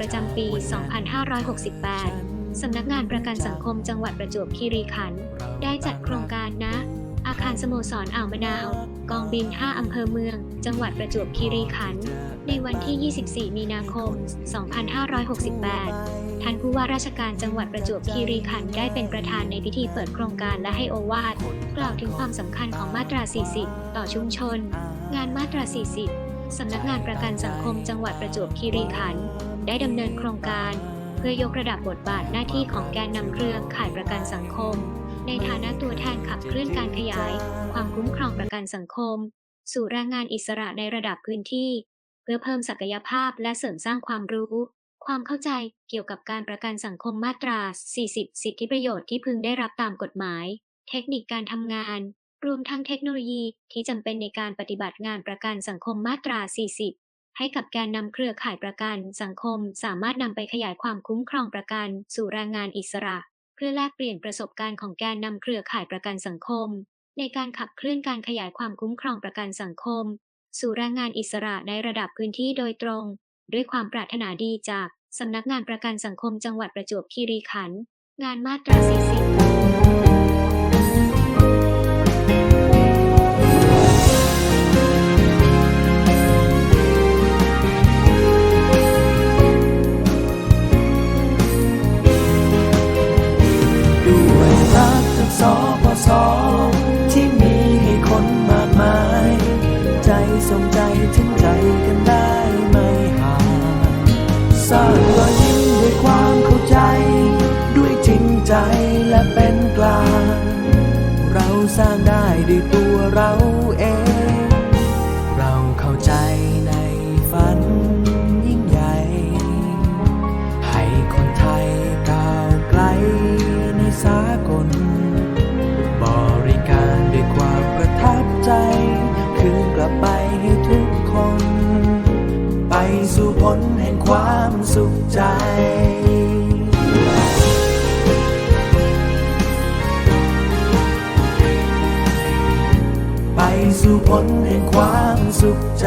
ประจำปี 2568 สำนักงานประกันสังคมจังหวัดประจวบคีรีขันธ์ได้จัดโครงการนะ อาคารสโมสรอ่าวมะนาว กองบิน 5 อำเภอเมือง จังหวัดประจวบคีรีขันธ์ในวันที่ 24 มีนาคม 2568ท่านผู้ว่าราชการจังหวัดประจวบคีรีขันธ์ได้เป็นประธานในพิธีเปิดโครงการและให้โอวาทกล่าวถึงความสำคัญของมาตรา 40 ต่อชุมชน งานมาตรา 40 สำนักงานประกันสังคมจังหวัดประจวบคีรีขันธ์ได้ดำเนินโครงการ เพื่อยกระดับบทบาทหน้าที่ของแกนนำเครือข่ายประกันสังคม ในฐานะตัวแทนขับเคลื่อนการขยาย ความคุ้มครองประกันสังคม สู่แรงงานอิสระในระดับพื้นที่ เพื่อเพิ่มศักยภาพและเสริมสร้างความรู้ ความเข้าใจเกี่ยวกับการประกันสังคมมาตรา 40 สิทธิประโยชน์ที่พึงได้รับตามกฎหมาย เทคนิคการทำงาน รวมทั้งเทคโนโลยีที่จำเป็นในการปฏิบัติงานประกันสังคมมาตรา 40 ให้กับแกนนำเครือข่ายประกันสังคมสามารถนำไปขยายความคุ้มครองประกันสู่แรงงานอิสระ เพื่อแลกเปลี่ยนประสบการณ์ของแกนนำเครือข่ายประกันสังคม ในการขับเคลื่อนการขยายความคุ้มครองประกันสังคม สู่แรงงานอิสระในระดับพื้นที่โดยตรง ด้วยความปรารถนาดีจากสำนักงานประกันสังคมจังหวัดประจวบคีรีขันธ์งานมาตรา 40 กจากสปสที่มีให้คนมากมาย ใจส่งใจถึงใจกันได้ไม่ห่างสร้างรอยยิ้มด้วยความเข้าใจ ด้วยจริงใจและเป็นกลาง เราสร้างได้ด้วยตัวเราเอง กลับไปให้ทุกคน ไปสู่ผลแห่งความสุขใจไปสู่ผลแห่งความสุขใจ